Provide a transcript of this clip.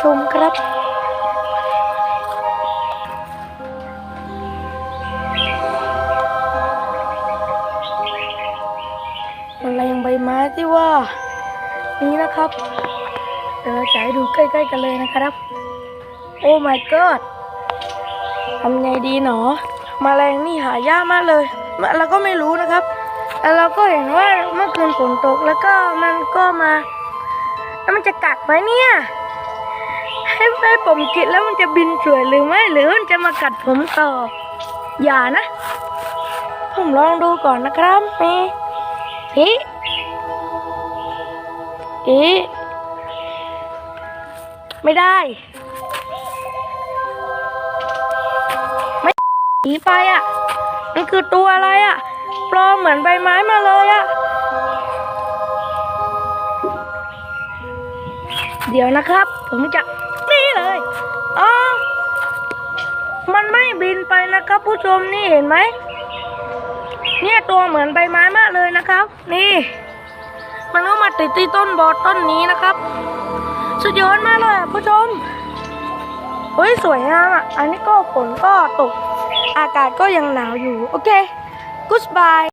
ชมครับ อะไรยังใบไม้ที่ว่า นี้นะครับเดี๋ยวเราจะให้ดูใกล้ๆกันเลยนะครับ โอ้ my god ทำไงดีหนอมแมลงนี่หายากมากเลยเราก็ไม่รู้นะครับแต่เราก็เห็นว่าเมื่อคืนฝนตกแล้วก็มันก็มา แล้วมันจะกัดไหมเนี่ย ให้ให้ผมกินแล้วมันจะบินสวยหรือไม่ หรือมันจะมากัดผมต่อ อย่านะ ผมลองดูก่อนนะครับมีพี่อีไม่ได้ ไม่หนีไปอะมันคือตัวอะไรอะปลอมเหมือนใบไม้มาเลยอะเดี๋ยวนะครับ ผมจะ นี่เลยอ๋อมันไม่บินไปนะครับผู้ชมนี่เห็นไหมเนี่ยตัวเหมือนใบไม้มากเลยนะครับ นี่ มันก็มาติดที่ต้นบอต้นนี้นะครับ สุดยอดมากเลยอะผู้ชมเฮ้ยสวยงามอะ อันนี้ก็ฝนก็ตก อากาศก็ยังหนาวอยู่ โอเค goodbye